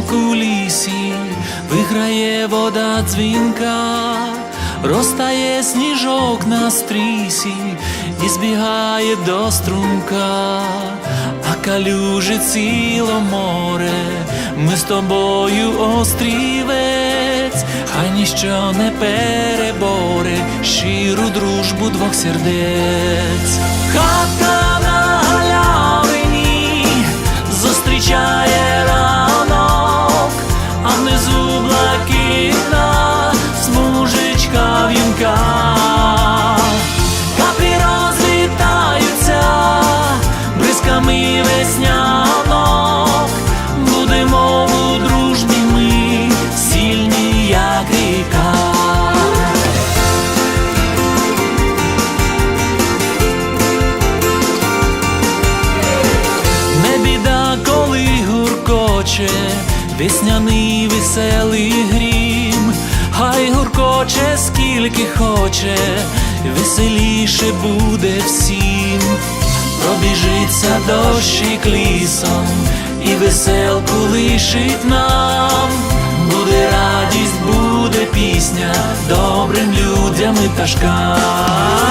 смок у лісі, виграє вода дзвінка, розтає сніжок на стрісі і збігає до струмка, а калюжи ціло море, ми з тобою острівець, хай ніщо не переборе щиру дружбу двох сердець. Хатка гуркоче, весняний веселий грім, хай гуркоче, скільки хоче, веселіше буде всім, пробіжиться дощик лісом, і веселку лишить нам, буде радість, буде пісня, добрим людям і пташкам.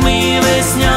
Бризками веснянок,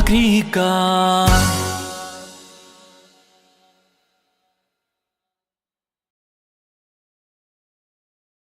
Agricar.